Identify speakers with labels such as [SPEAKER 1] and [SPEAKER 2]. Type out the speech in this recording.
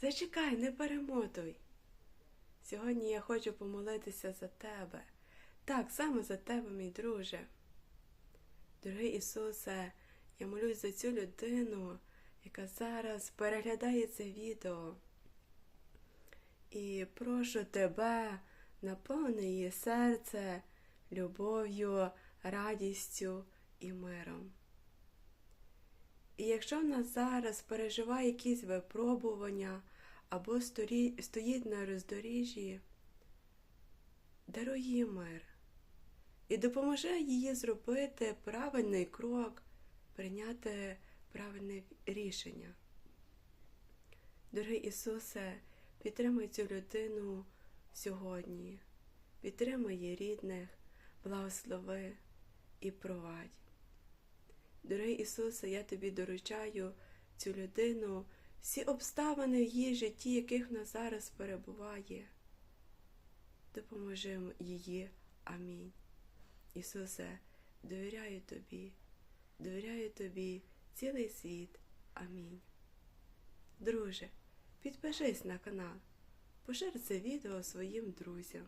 [SPEAKER 1] Зачекай, не перемотуй. Сьогодні я хочу помолитися за тебе. Так, саме за тебе, мій друже. Дорогий Ісусе, я молюсь за цю людину, яка зараз переглядає це відео. І прошу тебе, наповни її серце любов'ю, радістю і миром. І якщо вона зараз переживає якісь випробування або стоїть на роздоріжжі, даруй їй мир і допоможи їй зробити правильний крок, прийняти правильне рішення. Дорогий Ісусе, підтримай цю людину сьогодні, підтримай її рідних, благослови і провадь. Дорогий Ісусе, я тобі доручаю цю людину, всі обставини в її житті, яких вона зараз перебуває. Допоможи її. Амінь. Ісусе, довіряю тобі, довіряю тобі цілий світ. Амінь. Друже, підпишись на канал, пошир це відео своїм друзям.